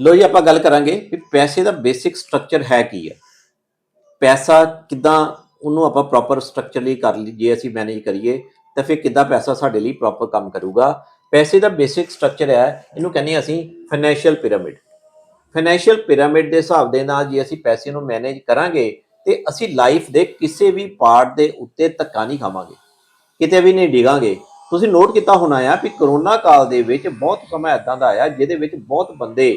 ਲੋ ਜੀ, ਆਪਾਂ ਗੱਲ ਕਰਾਂਗੇ ਕਿ ਪੈਸੇ ਦਾ ਬੇਸਿਕ ਸਟਰਕਚਰ ਹੈ ਕੀ ਹੈ ਪੈਸਾ ਕਿਦਾਂ ਉਹਨੂੰ ਆਪਾਂ ਪ੍ਰੋਪਰ ਸਟਰਕਚਰਲੀ ਕਰ ਲਈ, ਜੇ ਅਸੀਂ ਮੈਨੇਜ ਕਰੀਏ, ਤਾਂ ਫਿਰ ਕਿੱਦਾਂ ਪੈਸਾ ਸਾਡੇ ਲਈ ਪ੍ਰੋਪਰ ਕੰਮ ਕਰੂਗਾ। ਪੈਸੇ ਦਾ ਬੇਸਿਕ ਸਟਰਕਚਰ ਹੈ, ਇਹਨੂੰ ਕਹਿੰਦੇ ਹਾਂ ਅਸੀਂ ਫਾਈਨੈਂਸ਼ੀਅਲ ਪਿਰਾਮਿਡ ਫਾਈਨੈਂਸ਼ੀਅਲ ਪਿਰਾਮਿਡ ਦੇ ਹਿਸਾਬ ਦੇ ਨਾਲ ਜੇ ਅਸੀਂ ਪੈਸੇ ਨੂੰ ਮੈਨੇਜ ਕਰਾਂਗੇ, ਤੇ ਅਸੀਂ ਲਾਈਫ ਦੇ ਕਿਸੇ ਵੀ ਪਾਰਟ ਦੇ ਉੱਤੇ ਧੱਕਾ ਨਹੀਂ ਖਾਵਾਂਗੇ। ਕਿਤੇ ਵੀ ਨਹੀਂ ਡਿਗਾਂਗੇ। ਤੁਸੀਂ ਨੋਟ ਕੀਤਾ ਹੋਣਾ ਆ ਕਿ ਕਰੋਨਾ ਕਾਲ ਦੇ ਵਿੱਚ ਬਹੁਤ ਸਮਾਂ ਇਦਾਂ ਦਾ ਆਇਆ, ਜਿਹਦੇ ਵਿੱਚ ਬਹੁਤ ਬੰਦੇ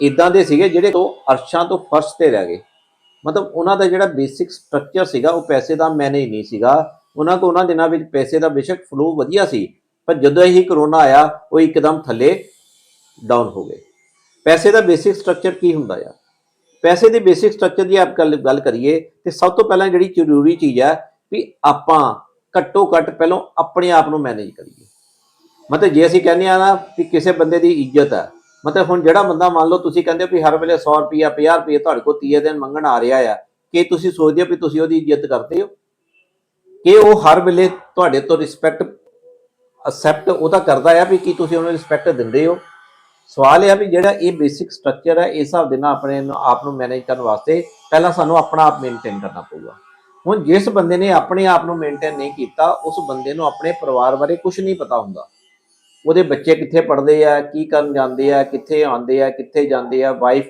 ਇਦਾਂ ਦੇ ਸੀਗੇ ਜਿਹੜੇ ਤੋਂ ਅਰਸ਼ਾਂ ਤੋਂ ਫਰਸ਼ ਤੇ ਰਹਿ ਗਏ। ਮਤਲਬ ਉਹਨਾਂ ਦਾ ਜਿਹੜਾ ਬੇਸਿਕ ਸਟਰਕਚਰ ਸੀਗਾ, ਉਹ ਪੈਸੇ ਦਾ ਮੈਨੇਜ ਨਹੀਂ ਸੀਗਾ। ਉਹਨਾਂ ਕੋ ਉਹਨਾਂ ਦਿਨਾਂ ਵਿੱਚ ਪੈਸੇ ਦਾ ਬੇਸ਼ੱਕ ਫਲੋ ਵਧੀਆ ਸੀ, ਪਰ ਜਦੋਂ ਹੀ ਕਰੋਨਾ ਆਇਆ, ਉਹ ਇੱਕਦਮ ਥੱਲੇ ਡਾਊਨ ਹੋ ਗਏ। ਪੈਸੇ ਦਾ ਬੇਸਿਕ ਸਟਰਕਚਰ ਕੀ ਹੁੰਦਾ ਆ ਪੈਸੇ ਦੇ ਬੇਸਿਕ ਸਟਰਕਚਰ ਦੀ ਆਪ ਗੱਲ ਗੱਲ ਕਰੀਏ, ਤੇ ਸਭ ਤੋਂ ਪਹਿਲਾਂ ਜਿਹੜੀ ਜ਼ਰੂਰੀ ਚੀਜ਼ ਹੈ ਵੀ ਆਪਾਂ ਘੱਟੋ ਘੱਟ ਪਹਿਲਾਂ ਆਪਣੇ ਆਪ ਨੂੰ ਮੈਨੇਜ ਕਰੀਏ। ਮਤਲਬ ਜੇ ਅਸੀਂ ਕਹਿੰਦੇ ਆ ਨਾ ਕਿ ਕਿਸੇ ਬੰਦੇ ਦੀ ਇੱਜ਼ਤ ਹੈ ਮਤਲਬ ਹੁਣ ਜਿਹੜਾ ਬੰਦਾ ਮੰਨ ਲਓ ਤੁਸੀਂ ਕਹਿੰਦੇ ਹੋ ਵੀ ਹਰ ਵੇਲੇ 100 ਰੁਪਿਆ 50 ਰੁਪਏ ਤੁਹਾਡੇ ਕੋਲ 30 ਦਿਨ ਮੰਗਣ ਆ ਰਿਹਾ ਆ, ਕਿ ਤੁਸੀਂ ਸੋਚਦੇ ਹੋ ਵੀ ਤੁਸੀਂ ਉਹਦੀ ਇੱਜ਼ਤ ਕਰਦੇ ਹੋ? ਕਿ ਉਹ ਹਰ ਵੇਲੇ ਤੁਹਾਡੇ ਤੋਂ ਰਿਸਪੈਕਟ ਅਸੈਪਟ ਉਹਦਾ ਕਰਦਾ ਆ ਵੀ ਕੀ ਤੁਸੀਂ ਉਹਨੂੰ ਰਿਸਪੈਕਟ ਦਿੰਦੇ ਹੋ? ਸਵਾਲ ਇਹ ਆ ਵੀ ਜਿਹੜਾ ਇਹ ਬੇਸਿਕ ਸਟਰਕਚਰ ਹੈ ਇਸ ਹਿਸਾਬ ਦੇ ਨਾਲ ਆਪਣੇ ਆਪ ਨੂੰ ਮੈਨੇਜ ਕਰਨ ਵਾਸਤੇ ਪਹਿਲਾਂ ਸਾਨੂੰ ਆਪਣਾ ਆਪ ਮੇਨਟੇਨ ਕਰਨਾ ਪਊਗਾ। ਹੁਣ ਜਿਸ ਬੰਦੇ ਨੇ ਆਪਣੇ ਆਪ ਨੂੰ ਮੇਨਟੇਨ ਨਹੀਂ ਕੀਤਾ, ਉਸ ਬੰਦੇ ਨੂੰ ਆਪਣੇ ਪਰਿਵਾਰ ਬਾਰੇ ਕੁਝ ਨਹੀਂ ਪਤਾ ਹੁੰਦਾ। ਉਹਦੇ ਬੱਚੇ ਕਿੱਥੇ ਪੜ੍ਹਦੇ ਆ, ਕੀ ਕਰਨ ਜਾਂਦੇ ਆ, ਕਿੱਥੇ ਆਉਂਦੇ ਆ, ਕਿੱਥੇ ਜਾਂਦੇ ਆ ਵਾਈਫ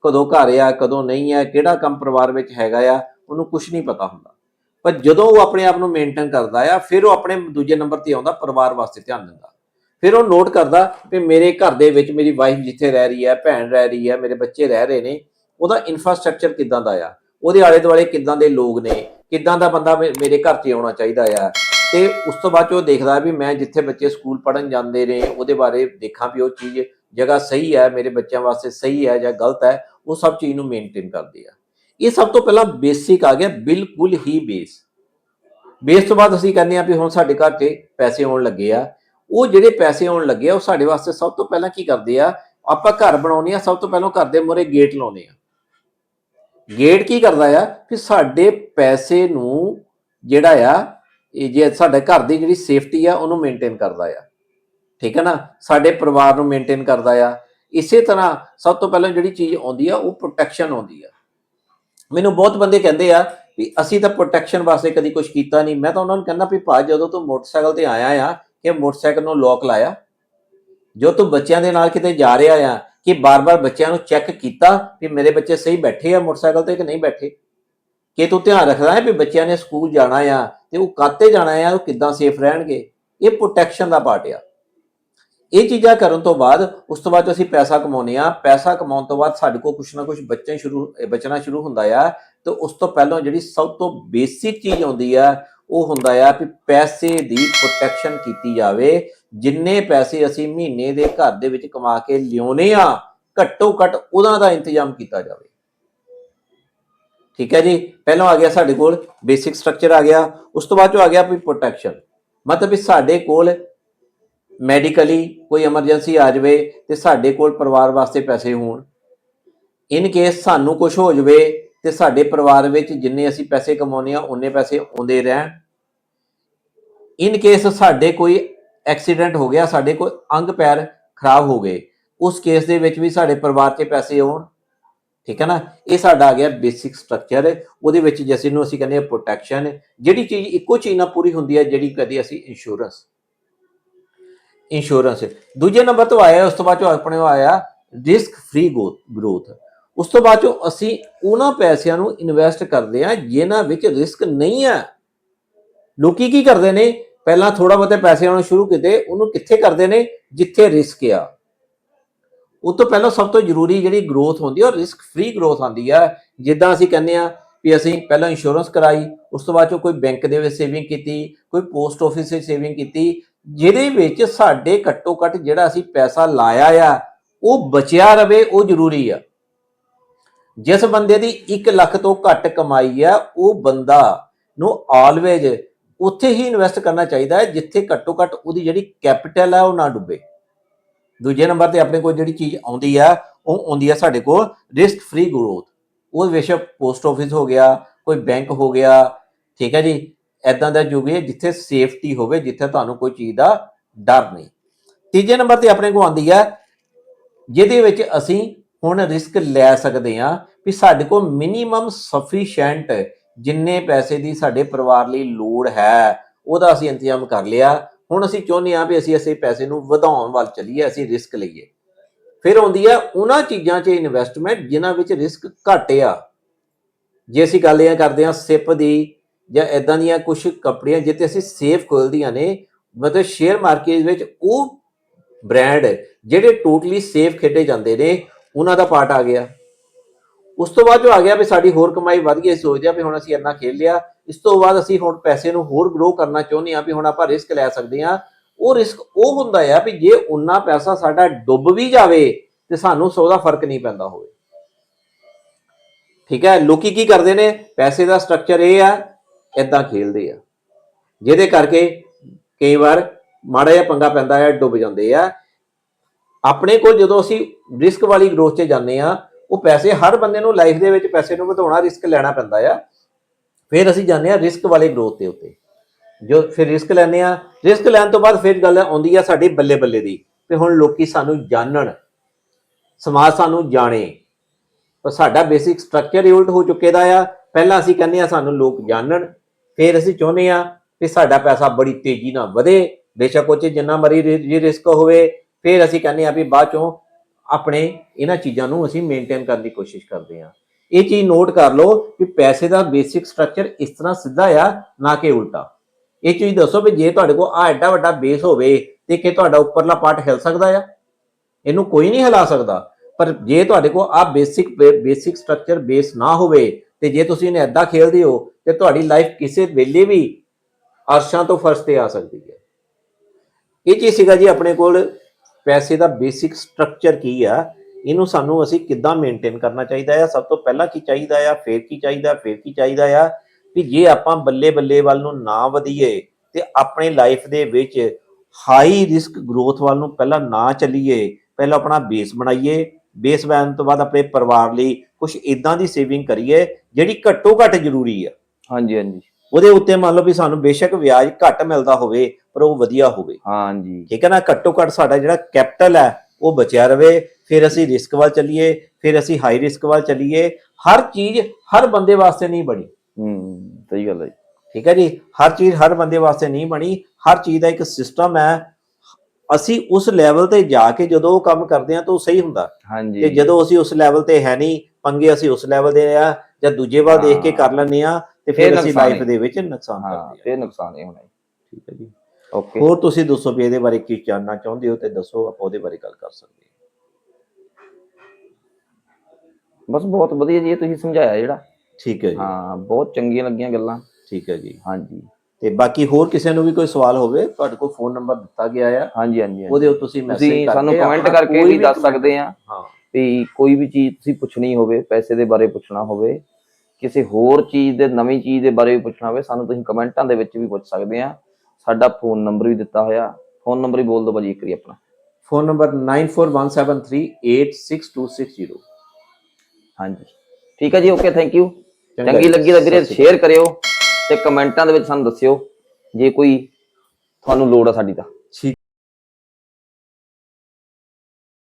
ਕਦੋਂ ਘਰ ਆ, ਕਦੋਂ ਨਹੀਂ ਆ, ਕਿਹੜਾ ਕੰਮ ਪਰਿਵਾਰ ਵਿੱਚ ਹੈਗਾ ਆ, ਉਹਨੂੰ ਕੁਝ ਨਹੀਂ ਪਤਾ ਹੁੰਦਾ। ਪਰ ਜਦੋਂ ਉਹ ਆਪਣੇ ਆਪ ਨੂੰ ਮੇਨਟੇਨ ਕਰਦਾ ਆ, ਫਿਰ ਉਹ ਆਪਣੇ ਦੂਜੇ ਨੰਬਰ ਤੇ ਆਉਂਦਾ, ਪਰਿਵਾਰ ਵਾਸਤੇ ਧਿਆਨ ਦਿੰਦਾ। ਫਿਰ ਉਹ ਨੋਟ ਕਰਦਾ ਕਿ ਮੇਰੇ ਘਰ ਦੇ ਵਿੱਚ ਮੇਰੀ ਵਾਈਫ ਜਿੱਥੇ ਰਹਿ ਰਹੀ ਹੈ ਭੈਣ ਰਹਿ ਰਹੀ ਹੈ ਮੇਰੇ ਬੱਚੇ ਰਹਿ ਰਹੇ ਨੇ, ਉਹਦਾ ਇਨਫਰਾਸਟ੍ਰਕਚਰ ਕਿੱਦਾਂ ਦਾ ਆ? ਉਹਦੇ ਆਲੇ ਦੁਆਲੇ ਕਿੱਦਾਂ ਦੇ ਲੋਕ ਨੇ? ਕਿੱਦਾਂ ਦਾ ਬੰਦਾ ਮੇ- ਮੇਰੇ ਘਰ 'ਚ ਆਉਣਾ ਚਾਹੀਦਾ ਆ? ਤੇ ਉਸ ਤੋਂ ਬਾਅਦ 'ਚ ਉਹ ਦੇਖਦਾ ਵੀ ਮੈਂ ਜਿੱਥੇ ਬੱਚੇ ਸਕੂਲ ਪੜਨ ਜਾਂਦੇ ਨੇ, ਉਹਦੇ ਬਾਰੇ ਦੇਖਾਂ ਵੀ ਉਹ ਚੀਜ਼ ਜਗ੍ਹਾ ਸਹੀ ਹੈ, ਮੇਰੇ ਬੱਚਿਆਂ ਵਾਸਤੇ ਸਹੀ ਹੈ ਜਾਂ ਗਲਤ ਹੈ, ਉਹ ਸਭ ਚੀਜ਼ ਨੂੰ ਮੇਨਟੇਨ ਕਰਦੇ ਆ। ਇਹ ਸਭ ਤੋਂ ਪਹਿਲਾਂ ਬੇਸਿਕ ਆ ਗਿਆ, ਬਿਲਕੁਲ ਹੀ ਬੇਸ ਬੇਸ ਤੋਂ ਬਾਅਦ ਅਸੀਂ ਕਹਿੰਦੇ ਆ ਵੀ ਹੁਣ ਸਾਡੇ ਘਰ 'ਚ ਪੈਸੇ ਆਉਣ ਲੱਗੇ ਆ। ਉਹ ਜਿਹੜੇ ਪੈਸੇ ਆਉਣ ਲੱਗੇ ਆ, ਉਹ ਸਾਡੇ ਵਾਸਤੇ ਸਭ ਤੋਂ ਪਹਿਲਾਂ ਕੀ ਕਰਦੇ ਆ, ਆਪਾਂ ਘਰ ਬਣਾਉਨੇ ਆ, ਸਭ ਤੋਂ ਪਹਿਲਾਂ ਘਰ ਦੇ ਮੂਹਰੇ ਗੇਟ ਲਾਉਨੇ ਆ। ਗੇਟ ਕੀ ਕਰਦਾ ਆ ਕਿ ਸਾਡੇ ਪੈਸੇ ਨੂੰ ਜਿਹੜਾ ਆ ਇਹ ਜੇ ਸਾਡੇ ਘਰ ਦੀ ਜਿਹੜੀ ਸੇਫਟੀ ਆ, ਉਹਨੂੰ ਮੇਨਟੇਨ ਕਰਦਾ ਆ। ਠੀਕ ਹੈ ਨਾ? ਸਾਡੇ ਪਰਿਵਾਰ ਨੂੰ ਮੇਨਟੇਨ ਕਰਦਾ ਆ। ਇਸੇ ਤਰ੍ਹਾਂ ਸਭ ਤੋਂ ਪਹਿਲਾਂ ਜਿਹੜੀ ਚੀਜ਼ ਆਉਂਦੀ ਆ, ਉਹ ਪ੍ਰੋਟੈਕਸ਼ਨ ਆਉਂਦੀ ਆ। ਮੈਨੂੰ ਬਹੁਤ ਬੰਦੇ ਕਹਿੰਦੇ ਆ ਵੀ ਅਸੀਂ ਤਾਂ ਪ੍ਰੋਟੈਕਸ਼ਨ ਵਾਸਤੇ ਕਦੀ ਕੁਝ ਕੀਤਾ ਨਹੀਂ। ਮੈਂ ਤਾਂ ਉਹਨਾਂ ਨੂੰ ਕਹਿੰਦਾ ਵੀ ਭਾ, ਜਦੋਂ ਤੂੰ ਮੋਟਰਸਾਈਕਲ ਤੇ ਆਇਆ ਆ ਕਿ ਮੋਟਰਸਾਈਕਲ ਨੂੰ ਲੋਕ ਲਾਇਆ, ਜੋ ਤੂੰ ਬੱਚਿਆਂ ਦੇ ਨਾਲ ਕਿਤੇ ਜਾ ਰਿਹਾ ਆ, ਕਿ ਬਾਰ-ਬਾਰ ਬੱਚਿਆਂ ਨੂੰ ਚੈੱਕ ਕੀਤਾ ਵੀ ਮੇਰੇ ਬੱਚੇ ਸਹੀ ਬੈਠੇ ਆ ਮੋਟਰਸਾਈਕਲ ਤੇ ਕਿ ਨਹੀਂ ਬੈਠੇ? ਕਿ ਤੂੰ ਧਿਆਨ ਰੱਖਦਾ ਹੈ ਵੀ ਬੱਚਿਆਂ ਨੇ ਸਕੂਲ ਜਾਣਾ ਆ ਤੇ ਉਹ ਕਾਤੇ ਜਾਣਾ ਆ, ਉਹ ਕਿੱਦਾਂ ਸੇਫ ਰਹਿਣਗੇ? ਇਹ ਪ੍ਰੋਟੈਕਸ਼ਨ ਦਾ ਪਾਰਟ ਆ। ਇਹ ਚੀਜ਼ਾਂ ਕਰਨ ਤੋਂ ਬਾਅਦ ਉਸ ਤੋਂ ਬਾਅਦ ਅਸੀਂ ਪੈਸਾ ਕਮਾਉਂਦੇ ਆ ਪੈਸਾ ਕਮਾਉਣ ਤੋਂ ਬਾਅਦ ਸਾਡੇ ਕੋਲ ਕੁਛ ਨਾ ਕੁਛ ਬੱਚੇ ਸ਼ੁਰੂ ਬਚਣਾ ਸ਼ੁਰੂ ਹੁੰਦਾ ਆ। ਤੇ ਉਸ ਤੋਂ ਪਹਿਲਾਂ ਜਿਹੜੀ ਸਭ ਤੋਂ ਬੇਸਿਕ ਚੀਜ਼ ਆਉਂਦੀ ਆ, ਉਹ ਹੁੰਦਾ ਆ ਕਿ ਪੈਸੇ ਦੀ ਪ੍ਰੋਟੈਕਸ਼ਨ ਕੀਤੀ ਜਾਵੇ। ਜਿੰਨੇ ਪੈਸੇ ਅਸੀਂ ਮਹੀਨੇ ਦੇ ਘਰ ਦੇ ਵਿੱਚ ਕਮਾ ਕੇ ਲਿਆਉਨੇ ਆ, ਘੱਟੋ ਘੱਟ ਉਹਨਾਂ ਦਾ ਇੰਤਜ਼ਾਮ ਕੀਤਾ ਜਾਵੇ। ਠੀਕ ਹੈ ਜੀ? ਪਹਿਲਾਂ ਆ ਗਿਆ ਸਾਡੇ ਕੋਲ ਬੇਸਿਕ ਸਟਰਕਚਰ ਆ ਗਿਆ, ਉਸ ਤੋਂ ਬਾਅਦ ਜੋ ਆ ਗਿਆ ਵੀ ਪ੍ਰੋਟੈਕਸ਼ਨ ਮਤਲਬ ਵੀ ਸਾਡੇ ਕੋਲ ਮੈਡੀਕਲੀ ਕੋਈ ਐਮਰਜੈਂਸੀ ਆ ਜਾਵੇ ਤੇ ਸਾਡੇ ਕੋਲ ਪਰਿਵਾਰ ਵਾਸਤੇ ਪੈਸੇ ਹੋਣ। ਇਨ ਕੇਸ ਸਾਨੂੰ ਕੁਝ ਹੋ ਜਾਵੇ ਤੇ ਸਾਡੇ ਪਰਿਵਾਰ ਵਿੱਚ ਜਿੰਨੇ ਅਸੀਂ ਪੈਸੇ ਕਮਾਉਂਦੇ ਆ ਉਹਨੇ ਪੈਸੇ ਆਉਂਦੇ ਰਹਿਣ। ਇਨ ਕੇਸ ਸਾਡੇ ਕੋਈ ਐਕਸੀਡੈਂਟ ਹੋ ਗਿਆ, ਸਾਡੇ ਕੋਈ ਅੰਗ ਪੈਰ ਖਰਾਬ ਹੋ ਗਏ, ਉਸ ਕੇਸ ਦੇ ਵਿੱਚ ਵੀ ਸਾਡੇ ਪਰਿਵਾਰ 'ਚ ਪੈਸੇ ਆਉਣ। ਠੀਕ ਹੈ ਨਾ? ਇਹ ਸਾਡਾ ਆ ਗਿਆ ਬੇਸਿਕ ਸਟਰਕਚਰ ਉਹਦੇ ਵਿੱਚ ਜਿਸ ਨੂੰ ਅਸੀਂ ਕਹਿੰਦੇ ਆ ਪ੍ਰੋਟੈਕਸ਼ਨ ਜਿਹੜੀ ਚੀਜ਼ ਇੱਕੋ ਚੀਜ਼ ਨਾਲ ਪੂਰੀ ਹੁੰਦੀ ਹੈ, ਜਿਹੜੀ ਕਦੀ ਅਸੀਂ ਇੰਸ਼ੋਰੈਂਸ ਇੰਸ਼ੋਰੈਂਸ ਦੂਜੇ ਨੰਬਰ ਤੋਂ ਆਇਆ, ਉਸ ਤੋਂ ਬਾਅਦ ਚੋਂ ਆਪਣੇ ਕੋਲ ਆਇਆ ਰਿਸਕ ਫ੍ਰੀ ਗਰੋਥ ਉਸ ਤੋਂ ਬਾਅਦ ਚੋਂ ਅਸੀਂ ਉਹਨਾਂ ਪੈਸਿਆਂ ਨੂੰ ਇਨਵੈਸਟ ਕਰਦੇ ਆ ਜਿਨ੍ਹਾਂ ਵਿੱਚ ਰਿਸਕ ਨਹੀਂ ਹੈ। ਲੋਕੀ ਕੀ ਕਰਦੇ ਨੇ? ਪਹਿਲਾਂ ਥੋੜਾ ਬਹੁਤੇ ਪੈਸੇ ਆਉਣੇ ਸ਼ੁਰੂ ਕੀਤੇ, ਉਹਨੂੰ ਕਿੱਥੇ ਕਰਦੇ ਨੇ? ਜਿੱਥੇ ਰਿਸਕ ਆ। ਉਹ ਤੋਂ ਪਹਿਲਾਂ ਸਭ ਤੋਂ ਜ਼ਰੂਰੀ ਜਿਹੜੀ ਗਰੋਥ ਹੁੰਦੀ ਹੈ ਉਹ ਰਿਸਕ ਫ੍ਰੀ ਗਰੋਥ ਆਉਂਦੀ ਆ ਜਿੱਦਾਂ ਅਸੀਂ ਕਹਿੰਦੇ ਆ ਵੀ ਅਸੀਂ ਪਹਿਲਾਂ ਇੰਸ਼ੋਰੈਂਸ ਕਰਾਈ, ਉਸ ਤੋਂ ਬਾਅਦ ਚੋਂ ਕੋਈ ਬੈਂਕ ਦੇ ਵਿੱਚ ਸੇਵਿੰਗ ਕੀਤੀ, ਕੋਈ ਪੋਸਟ ਆਫਿਸ ਵਿੱਚ ਸੇਵਿੰਗ ਕੀਤੀ, ਜਿਹਦੇ ਵਿੱਚ ਸਾਡੇ ਘੱਟੋ ਘੱਟ ਜਿਹੜਾ ਅਸੀਂ ਪੈਸਾ ਲਾਇਆ ਆ, ਉਹ ਬਚਿਆ ਰਵੇ, ਉਹ ਜ਼ਰੂਰੀ ਆ। ਜਿਸ ਬੰਦੇ ਦੀ 1 ਲੱਖ ਤੋਂ ਘੱਟ ਕਮਾਈ ਆ, ਉਹ ਬੰਦਾ ਨੂੰ ਆਲਵੇਜ ਉੱਥੇ ਹੀ ਇਨਵੈਸਟ ਕਰਨਾ ਚਾਹੀਦਾ ਹੈ, ਜਿੱਥੇ ਘੱਟੋ ਘੱਟ ਉਹਦੀ ਜਿਹੜੀ ਕੈਪੀਟਲ ਹੈ ਉਹ ਨਾ ਡੁੱਬੇ। ਦੂਜੇ ਨੰਬਰ ਤੇ ਆਪਣੇ ਕੋਲ ਜਿਹੜੀ ਚੀਜ਼ ਆਉਂਦੀ ਆ, ਉਹ ਆਉਂਦੀ ਆ ਸਾਡੇ ਕੋਲ ਰਿਸਕ ਫ੍ਰੀ ਗਰੋਥ ਉਹ ਬੇਸ਼ੱਕ ਪੋਸਟ ਆਫਿਸ ਹੋ ਗਿਆ, ਕੋਈ ਬੈਂਕ ਹੋ ਗਿਆ, ਠੀਕ ਹੈ ਜੀ? ਐਦਾਂ ਦਾ ਜੋ ਹੈ ਜਿੱਥੇ ਸੇਫਟੀ ਹੋਵੇ, ਜਿੱਥੇ ਤੁਹਾਨੂੰ ਕੋਈ ਚੀਜ਼ ਦਾ ਡਰ ਨਹੀਂ। ਤੀਜੇ ਨੰਬਰ ਤੇ ਆਪਣੇ ਕੋਲ ਆਉਂਦੀ ਹੈ ਜਿਹਦੇ ਵਿੱਚ ਅਸੀਂ ਹੁਣ ਰਿਸਕ ਲੈ ਸਕਦੇ ਹਾਂ ਵੀ ਸਾਡੇ ਕੋਲ ਮਿਨੀਮਮ ਸਫੀਸ਼ੀਐਂਟ ਜਿੰਨੇ ਪੈਸੇ ਦੀ ਸਾਡੇ ਪਰਿਵਾਰ ਲਈ ਲੋੜ ਹੈ, ਉਹਦਾ ਅਸੀਂ ਇੰਤਜ਼ਾਮ ਕਰ ਲਿਆ। ਹੁਣ ਅਸੀਂ ਚਾਹੁੰਦੇ ਹਾਂ ਵੀ ਅਸੀਂ ਅਸੀਂ ਪੈਸੇ ਨੂੰ ਵਧਾਉਣ ਵੱਲ ਚੱਲੀਏ, ਅਸੀਂ ਰਿਸਕ ਲਈਏ। ਫਿਰ ਆਉਂਦੀ ਹੈ ਉਹਨਾਂ ਚੀਜ਼ਾਂ 'ਚ ਇਨਵੈਸਟਮੈਂਟ ਜਿਨ੍ਹਾਂ ਵਿੱਚ ਰਿਸਕ ਘੱਟ ਆ। ਜੇ ਅਸੀਂ ਗੱਲ ਇਹ ਕਰਦੇ ਹਾਂ ਸਿਪ ਦੀ ਜਾਂ ਇਦਾਂ ਦੀਆਂ ਕੁਝ ਕੰਪਨੀਆਂ ਜਿੱਥੇ ਅਸੀਂ ਸੇਫ ਖੋਲਦੀਆਂ ਨੇ, ਮਤਲਬ ਸ਼ੇਅਰ ਮਾਰਕੀਟ ਵਿੱਚ ਉਹ ਬ੍ਰਾਂਡ ਜਿਹੜੇ ਟੋਟਲੀ ਸੇਫ ਖੇਡੇ ਜਾਂਦੇ ਨੇ, ਉਹਨਾਂ ਦਾ ਪਾਰਟ ਆ ਗਿਆ। ਉਸ ਤੋਂ ਬਾਅਦ ਜੋ ਆ ਗਿਆ ਵੀ ਸਾਡੀ ਹੋਰ ਕਮਾਈ ਵਧ ਗਈ, ਅਸੀਂ ਸੋਚਦੇ ਆ ਵੀ ਹੁਣ ਅਸੀਂ ਇੰਨਾ ਖੇਲ ਲਿਆ ਇਸ ਤੋਂ ਬਾਅਦ ਅਸੀਂ ਹੁਣ ਪੈਸੇ ਨੂੰ ਹੋਰ ਗਰੋ ਕਰਨਾ ਚਾਹੁੰਦੇ ਆ ਵੀ ਹੁਣ ਆਪਾਂ ਰਿਸਕ ਲੈ ਸਕਦੇ ਆ ਉਹ ਰਿਸਕ ਉਹ ਹੁੰਦਾ ਆ ਵੀ ਜੇ ਉਨਾ ਪੈਸਾ ਸਾਡਾ ਡੁੱਬ ਵੀ ਜਾਵੇ ਤੇ ਸਾਨੂੰ ਸੌ ਦਾ ਫ਼ਰਕ ਨਹੀਂ ਪੈਂਦਾ ਹੋਵੇ। ਠੀਕ ਹੈ? ਲੋਕੀ ਕੀ ਕਰਦੇ ਨੇ? ਪੈਸੇ ਦਾ ਸਟਰਕਚਰ ਇਹ ਆ ਇਦਾਂ ਖੇਲਦੇ ਆ। ਜਿਹਦੇ ਕਰਕੇ ਕਈ ਵਾਰ ਮਾੜਾ ਜਿਹਾ ਪੰਗਾ ਪੈਂਦਾ ਹੈ ਡੁੱਬ ਜਾਂਦੇ ਆ। ਆਪਣੇ ਕੋਲ ਜਦੋਂ ਅਸੀਂ ਰਿਸਕ ਵਾਲੀ ਗਰੋਥ 'ਚ ਜਾਂਦੇ ਆ ਉਹ ਪੈਸੇ ਹਰ ਬੰਦੇ ਨੂੰ ਲਾਈਫ ਦੇ ਵਿੱਚ ਪੈਸੇ ਨੂੰ ਵਧਾਉਣਾ ਰਿਸਕ ਲੈਣਾ ਪੈਂਦਾ ਆ। ਫਿਰ ਅਸੀਂ ਜਾਂਦੇ ਆ ਰਿਸਕ ਵਾਲੇ ਗਰੋਥ ਦੇ ਉੱਤੇ। ਜੋ ਫਿਰ ਰਿਸਕ ਲੈਂਦੇ ਆ ਰਿਸਕ ਲੈਣ ਤੋਂ ਬਾਅਦ ਫਿਰ ਗੱਲ ਆਉਂਦੀ ਆ ਸਾਡੀ ਬੱਲੇ ਬੱਲੇ ਦੀ ਵੀ ਹੁਣ ਲੋਕੀ ਸਾਨੂੰ ਜਾਣਨ, ਸਮਾਜ ਸਾਨੂੰ ਜਾਣੇ। ਪਰ ਸਾਡਾ ਬੇਸਿਕ ਸਟਰਕਚਰ ਹੀ ਉਲਟ ਹੋ ਚੁੱਕੇ ਦਾ ਆ। ਪਹਿਲਾਂ ਅਸੀਂ ਕਹਿੰਦੇ ਆ ਸਾਨੂੰ ਲੋਕ ਜਾਣਨ, ਫਿਰ ਅਸੀਂ ਚਾਹੁੰਦੇ ਆ ਕਿ ਸਾਡਾ ਪੈਸਾ ਬੜੀ ਤੇਜ਼ੀ ਨਾਲ ਵਧੇ, ਬੇਸ਼ੱਕ ਉਹ 'ਚ ਜਿੰਨਾ ਮਰੀ ਰਿਸਕ ਹੋਵੇ, ਫਿਰ ਅਸੀਂ ਕਹਿੰਦੇ ਆ ਵੀ ਬਾਅਦ ਚੋਂ ਆਪਣੇ ਇਹਨਾਂ ਚੀਜ਼ਾਂ ਨੂੰ ਅਸੀਂ ਮੇਨਟੇਨ ਕਰਨ ਦੀ ਕੋਸ਼ਿਸ਼ ਕਰਦੇ ਆ ਇਹ ਚੀਜ਼ ਨੋਟ ਕਰ ਲਓ ਕਿ ਪੈਸੇ ਦਾ ਬੇਸਿਕ ਸਟਰਕਚਰ ਇਸ ਤਰ੍ਹਾਂ ਸਿੱਧਾ ਆ, ਨਾ ਕਿ ਉਲਟਾ। ਇਹ ਚੀਜ਼ ਦੱਸੋ ਵੀ ਜੇ ਤੁਹਾਡੇ ਕੋਲ ਆ ਐਡਾ ਵੱਡਾ ਬੇਸ ਹੋਵੇ ਤੇ ਕਿ ਤੁਹਾਡਾ ਉੱਪਰਲਾ ਪਾਰਟ ਹਿਲ ਸਕਦਾ ਆ? ਇਹਨੂੰ ਕੋਈ ਨਹੀਂ ਹਿਲਾ ਸਕਦਾ। ਪਰ ਜੇ ਤੁਹਾਡੇ ਕੋਲ ਆ ਬੇਸਿਕ ਬੇਸਿਕ ਸਟਰਕਚਰ ਬੇਸ ਨਾ ਹੋਵੇ ਤੇ ਜੇ ਤੁਸੀਂ ਇਹਨੇ ਐਦਾਂ ਖੇਲਦੇ ਹੋ ਤੇ ਤੁਹਾਡੀ ਲਾਈਫ ਕਿਸੇ ਵੇਲੇ ਵੀ ਅਰਸ਼ਾਂ ਤੋਂ ਫਰਸ਼ ਤੇ ਆ ਸਕਦੀ ਹੈ। ਇਹ ਚੀਜ਼ ਸੀਗਾ ਜੀ ਆਪਣੇ ਕੋਲ ਪੈਸੇ ਦਾ ਬੇਸਿਕ ਸਟਰਕਚਰ ਕੀ ਆ? ਇਹਨੂੰ ਸਾਨੂੰ ਅਸੀਂ ਕਿੱਦਾਂ ਮੇਨਟੇਨ ਕਰਨਾ ਚਾਹੀਦਾ ਆ? ਸਭ ਤੋਂ ਪਹਿਲਾਂ ਕੀ ਚਾਹੀਦਾ ਆ? ਫਿਰ ਕੀ ਚਾਹੀਦਾ? ਫਿਰ ਕੀ ਚਾਹੀਦਾ ਆ? ਵੀ ਜੇ ਆਪਾਂ ਬੱਲੇ ਬੱਲੇ ਵੱਲ ਨੂੰ ਨਾ ਵਧੀਏ ਤੇ ਆਪਣੀ ਲਾਈਫ ਦੇ ਵਿੱਚ ਹਾਈ ਰਿਸਕ ਗਰੋਥ ਵੱਲ ਨੂੰ ਪਹਿਲਾਂ ਨਾ ਚੱਲੀਏ ਪਹਿਲਾਂ ਆਪਣਾ ਬੇਸ ਬਣਾਈਏ ਬੇਸ ਬਣਾਉਣ ਤੋਂ ਬਾਅਦ ਆਪਣੇ ਪਰਿਵਾਰ ਲਈ ਕੁਝ ਇਦਾਂ ਦੀ ਸੇਵਿੰਗ ਕਰੀਏ ਜਿਹੜੀ ਘੱਟੋ ਘੱਟ ਜ਼ਰੂਰੀ ਆ। ਹਾਂਜੀ ਹਾਂਜੀ। ਉਹਦੇ ਉੱਤੇ ਮੰਨ ਲਓ ਵੀ ਸਾਨੂੰ ਬੇਸ਼ੱਕ ਵਿਆਜ ਘੱਟ ਮਿਲਦਾ ਹੋਵੇ ਪਰ ਉਹ ਵਧੀਆ ਹੋਵੇ। ਹਾਂਜੀ। ਠੀਕ ਹੈ ਨਾ? ਘੱਟੋ ਘੱਟ ਸਾਡਾ ਜਿਹੜਾ ਕੈਪੀਟਲ ਹੈ ਉਹ ਬਚਿਆ ਰਵੇ ਫਿਰ ਅਸੀਂ ਰਿਸਕ ਵੱਲ ਚੱਲੀਏ ਫਿਰ ਅਸੀਂ ਹਾਈ ਰਿਸਕ ਵੱਲ ਚੱਲੀਏ ਹਰ ਚੀਜ਼ ਹਰ ਬੰਦੇ ਵਾਸਤੇ ਨਹੀਂ ਬਣੀ। ਹੂੰ ਸਹੀ ਗੱਲ ਹੈ ਜੀ। ਠੀਕ ਹੈ ਜੀ? ਹਰ ਚੀਜ਼ ਹਰ ਬੰਦੇ ਵਾਸਤੇ ਨਹੀਂ ਬਣੀ ਹਰ ਚੀਜ਼ ਦਾ ਇੱਕ ਸਿਸਟਮ ਹੈ। ਅਸੀਂ ਉਸ ਲੈਵਲ ਤੇ ਜਾ ਕੇ ਜਦੋਂ ਉਹ ਕੰਮ ਕਰਦੇ ਹਾਂ ਤਾਂ ਉਹ ਸਹੀ ਹੁੰਦਾ। ਤੇ ਹਾਂਜੀ ਜਦੋਂ ਅਸੀਂ ਉਸ ਲੈਵਲ ਤੇ ਹੈ ਨਹੀਂ ਪੰਗੇ ਅਸੀਂ ਉਸ ਲੈਵਲ ਦੇ ਆ ਜਾਂ ਦੂਜੇ ਵੱਲ ਦੇਖ ਕੇ ਕਰ ਲੈਂਦੇ ਆ ਤੇ ਫਿਰ ਅਸੀਂ ਲਾਈਫ। ਦੇ ਵਿੱਚ ਨੁਕਸਾਨ ਕਰਦੇ ਆ ਫੇਰ ਨੁਕਸਾਨ ਇਹ ਹੋਣਾ। ਠੀਕ ਹੈ ਜੀ। ਓਕੇ ਹੋਰ ਤੁਸੀਂ ਦੱਸੋ ਵੀ ਇਹਦੇ ਬਾਰੇ ਕੀ ਜਾਣਨਾ ਚਾਹੁੰਦੇ ਹੋ ਤੇ ਦੱਸੋ ਆਪਾਂ ਉਹਦੇ ਬਾਰੇ ਗੱਲ ਕਰ ਸਕਦੇ ਹਾਂ। ਬਸ ਬਹੁਤ ਵਧੀਆ ਜੀ ਇਹ ਤੁਸੀਂ ਸਮਝਾਇਆ ਜਿਹੜਾ। ਠੀਕ ਹੈ ਜੀ। ਹਾਂ ਬਹੁਤ ਚੰਗੀਆਂ ਲੱਗੀਆਂ ਗੱਲਾਂ। ਠੀਕ ਹੈ ਜੀ। ਹਾਂਜੀ। ਤੇ ਬਾਕੀ ਹੋਰ ਕਿਸੇ ਨੂੰ ਵੀ ਕੋਈ ਸਵਾਲ ਹੋਵੇ ਤੁਹਾਡੇ ਕੋਲ ਫੋਨ ਨੰਬਰ ਦਿੱਤਾ ਗਿਆ ਆ। ਹਾਂਜੀ ਹਾਂਜੀ। ਉਹਦੇ ਉੱਤੇ ਤੁਸੀਂ ਮੈਸੇਜ ਕਰਕੇ ਸਾਨੂੰ ਕਮੈਂਟ ਕਰਕੇ ਵੀ ਦੱਸ ਸਕਦੇ ਆ ਹਾਂ। ਵੀ ਕੋਈ ਵੀ ਚੀਜ਼ ਤੁਸੀਂ ਪੁੱਛਣੀ ਹੋਵੇ ਪੈਸੇ ਦੇ ਬਾਰੇ ਪੁੱਛਣਾ ਹੋਵੇ ਕਿਸੇ ਹੋਰ ਚੀਜ਼ ਦੇ ਨਵੀਂ ਚੀਜ਼ ਦੇ ਬਾਰੇ ਵੀ ਪੁੱਛਣਾ ਹੋਵੇ ਸਾਨੂੰ ਤੁਸੀਂ ਕਮੈਂਟਾਂ ਦੇ ਵਿੱਚ ਵੀ ਪੁੱਛ ਸਕਦੇ ਆ। ਸਾਡਾ ਫੋਨ ਨੰਬਰ ਵੀ ਦਿੱਤਾ ਹੋਇਆ ਫੋਨ ਨੰਬਰ ਹੀ ਬੋਲ ਦਿਓ ਭਾਜੀ ਇੱਕ ਵਾਰੀ ਆਪਣਾ ਫੋਨ ਨੰਬਰ 9417386260 ਹਾਂਜੀ ਠੀਕ ਹੈ ਜੀ ਓਕੇ ਥੈਂਕ ਯੂ ਚੰਗੀ ਜੀ, ਲੱਗੀ ਤਾਂ ਵੀਰੇ ਸ਼ੇਅਰ ਕਰਿਓ ਤੇ ਕਮੈਂਟਾਂ ਦੇ ਵਿੱਚ ਸਾਨੂੰ ਦੱਸਿਓ ਜੇ ਕੋਈ ਤੁਹਾਨੂੰ ਲੋੜ ਆ ਸਾਡੀ ਤਾਂ